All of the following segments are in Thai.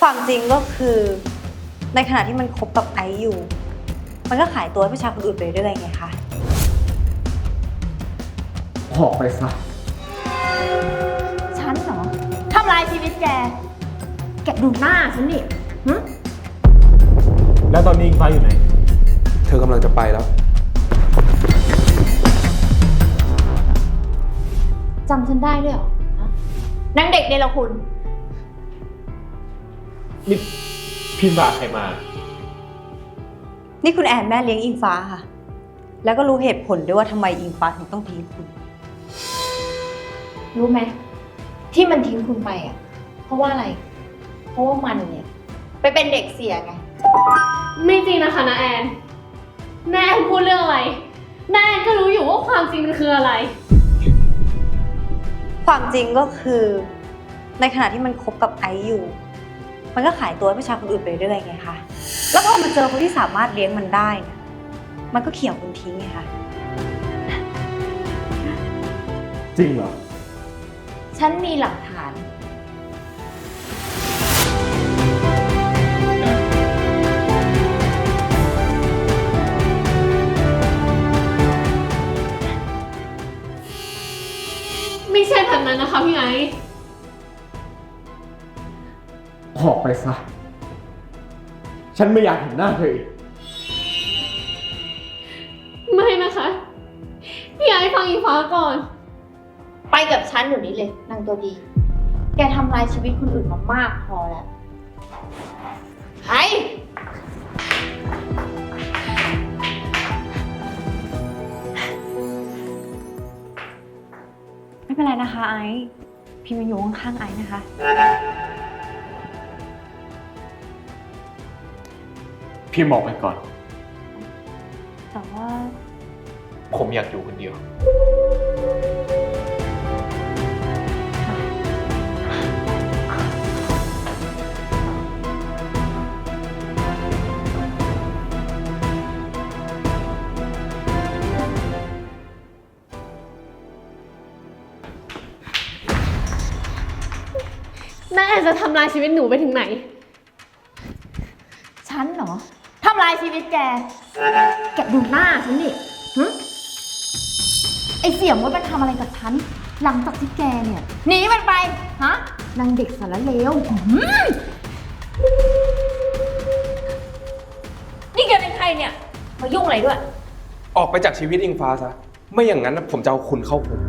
ความจริงก็คือ ในขณะที่มันคบกับไอซ์อยู่ มันก็ขายตัวให้ผู้ชายคนอื่นไปเรื่อยไงคะ ออกไปซะ ฉันเหรอทำลายชีวิตแก แกดูหน้าฉันนี่หึแล้วตอนนี้อิงฟ้าอยู่ไหน เธอกำลังจะไปแล้ว จำฉันได้ด้วยเหรอฮะนางเด็กเนรคุณ นี่พี่มาใครมา นี่คุณแอนแม่เลี้ยงอิงฟ้าค่ะ แล้วก็รู้เหตุผลด้วยว่าทำไมอิงฟ้าถึงต้องทิ้งคุณ รู้ไหมที่มันทิ้งคุณไปอะ เพราะว่าอะไร เพราะว่ามันเนี่ย ไปเป็นเด็กเสียไง ไม่จริงนะคะนาแอนนาแอนพูดเรื่องอะไรนาแอนก็รู้อยู่ว่าความจริงมันคืออะไร ความจริงก็คือ ในขณะที่มันคบกับไอซ์อยู่ มันก็ขายตัวให้ผู้ชายคนอื่นไปเรื่อยไงคะ แล้วพอมาเจอคนที่สามารถเลี้ยงมันได้เนี่ยมันก็เขี่ยคุณทิ้งไงคะ จริงเหรอ ฉันมีหลักฐาน ไม่ใช่แบบนั้นนะคะพี่ไอซ์ ไปซะ ฉันไม่อยากเห็นหน้าเธออีกไม่นะคะ พี่ไอซ์ฟังอีฟ้าก่อน ไปกับฉันอยู่นี้เลยนางตัวดี แกทำลายชีวิตคนอื่นมามากพอแล้วไปไม่เป็นไรนะคะไอซ์พิมพ์ยังอยู่ข้างๆไอซ์นะคะ พี่บอกไปก่อน แต่ว่า ผมอยากอยู่คนเดียว นาแอนจะทำลายชีวิตหนูไปถึงไหน ฉันเหรอทำลายชีวิตแก แกดูหน้าฉันนี่หึไอเสี่ยมว่ามันทำอะไรกับฉัน หลังจากที่แกเนี่ยหนีมันไป ฮะ นางเด็กสารเลวหืมนี่แกเป็นใครเนี่ย มายุ่งอะไรด้วย ออกไปจากชีวิตอิงฟ้าซะ ไม่อย่างนั้นนะผมจะเอาคุณเข้าคุก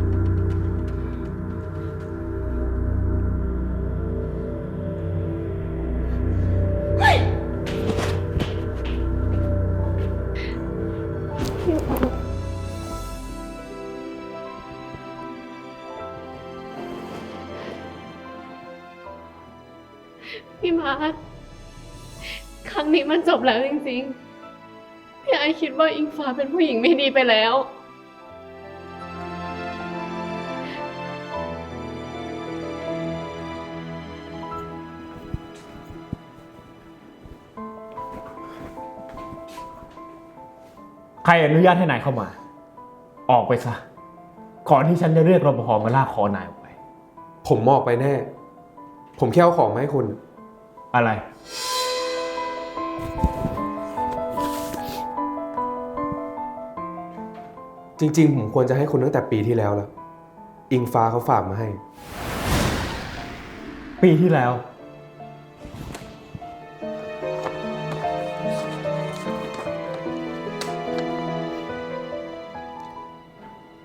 พี่มาร์คครั้งนี้มันจบแล้วจริงๆ พี่ไอคิดว่าอิงฟ้าเป็นผู้หญิงไม่ดีไปแล้ว รอนุญาตให้นายเข้ามา ออกไปซะ ก่อนที่ฉันจะเรียกรปภมาลากคอนายออกไป ผมมอกไปแน่ ผมแค่เอาของมาให้คุณ อะไร จริง ๆ ผมควรจะให้คุณตั้งแต่ปีที่แล้วแล้ว อิงฟ้าเขาฝากมาให้ ปีที่แล้ว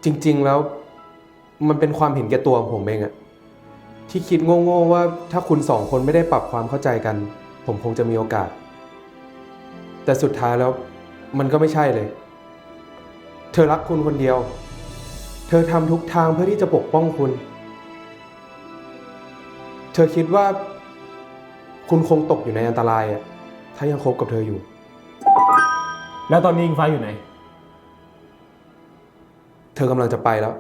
จริง ๆ แล้วมันเป็นความเห็นแก่ตัวของผมเองอะที่คิดโง่ๆว่าถ้าคุณสองคนไม่ได้ปรับความเข้าใจกัน ผมคงจะมีโอกาส แต่สุดท้ายแล้วมันก็ไม่ใช่เลย เธอรักคุณคนเดียว เธอทำทุกทางเพื่อที่จะปกป้องคุณ เธอคิดว่า คุณคงตกอยู่ในอันตรายอะถ้ายังคบกับเธออยู่ แล้วตอนนี้อิงฟ้าอยู่ไหน เธอกำลังจะไปแล้ว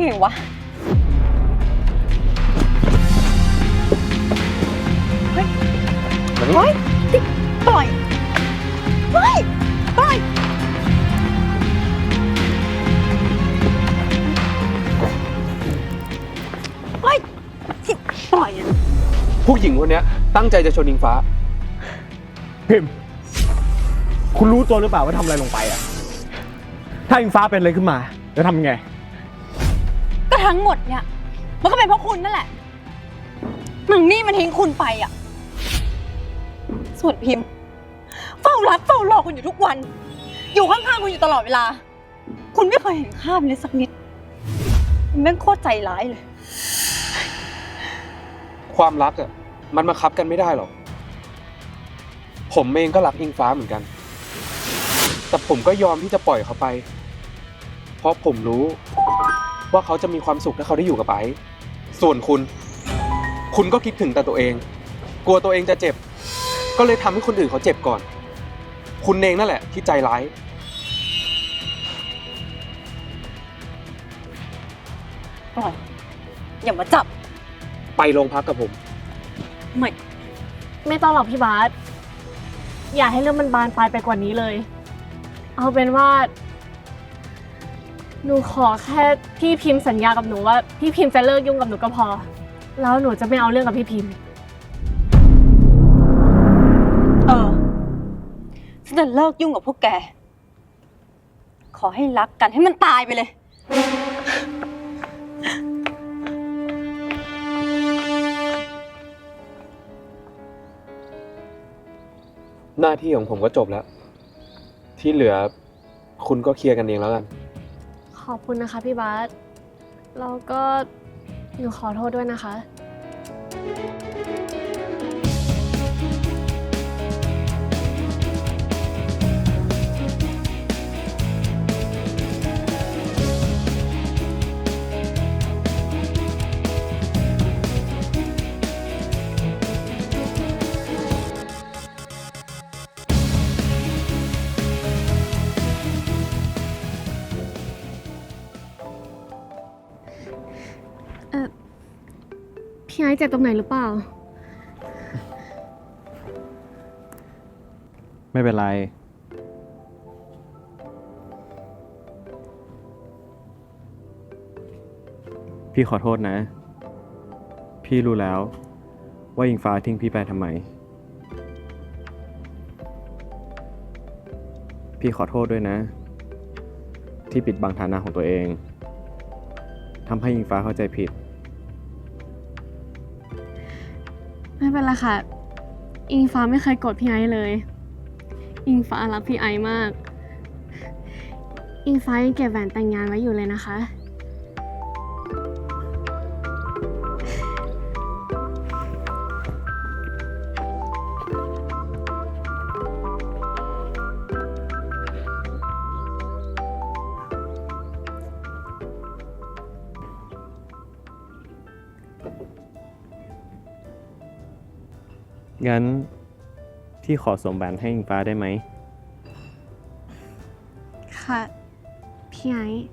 ไงวะ เฮ้ยเฮ้ยนี่ปล่อย เฮ้ย ปล่อย เฮ้ยที่ปล่อยอะผู้หญิงคนเนี้ยตั้งใจจะชนอิงฟ้า พิมพ์ คุณรู้ตัวหรือเปล่าว่าทำอะไรลงไปอะ ถ้าอิงฟ้าเป็นอะไรขึ้นมา จะทำยังไงก็ ทั้งหมดเนี่ย มันก็เป็นเพราะคุณนั่นแหละหนึ่งนี่มันทิ้งคุณไปอะ ส่วนพิมพ์ เฝ้ารักเฝ้ารอคุณอยู่ทุกวัน อยู่ข้างๆคุณอยู่ตลอดเวลา คุณไม่เคยเห็นค่ามเลยสักนิดมันแม่งโคตรใจร้ายเลย ความรักอะมันบังคับกันไม่ได้หรอก ผมเองก็รักอิงฟ้าเหมือนกัน แต่ผมก็ยอมที่จะปล่อยเขาไป เพราะผมรู้ ว่าเขาจะมีความสุขถ้าเขาได้อยู่กับไอซ์ส่วนคุณ คุณก็คิดถึงแต่ตัวเอง กลัวตัวเองจะเจ็บ ก็เลยทำให้คนอื่นเขาเจ็บก่อน คุณเองนั่นแหละที่ใจร้าย ปล่อย อย่ามาจับ ไปโรงพักกับผม ไม่ ไม่ต้องหรอกพี่บาสอย่าให้เรื่องมันบานปลายไปกว่านี้เลย เอาเป็นว่า หนูขอแค่พี่พิมพ์สัญญากับหนูว่าพี่พิมพ์จะเลิกยุ่งกับหนูก็พอ แล้วหนูจะไม่เอาเรื่องกับพี่พิมพ์ เออฉันจะเลิกยุ่งกับพวกแก ขอให้รักกันให้มันตายไปเลย หน้าที่ของผมก็จบแล้ว ที่เหลือคุณก็เคลียร์กันเองแล้วกัน ขอบคุณนะคะพี่บาสแล้วก็หนูขอโทษด้วยนะคะ พี่ไอซ์เจ็บตรงไหนหรือเปล่า ไม่เป็นไร พี่ขอโทษนะ พี่รู้แล้ว ว่าอิงฟ้าทิ้งพี่ไปทำไม พี่ขอโทษด้วยนะ ที่ปิดบังฐานะของตัวเองทำให้อิงฟ้าเข้าใจผิด ไม่เป็นไรค่ะ อิงฟ้าไม่เคยโกรธพี่ไอซ์เลย อิงฟ้ารักพี่ไอซ์มาก อิงฟ้ายังเก็บแหวนแต่งงานไว้อยู่เลยนะคะ งั้นพี่ขอสมบัติให้อิงฟ้าได้ไหม ค่ะ พี่ไอซ์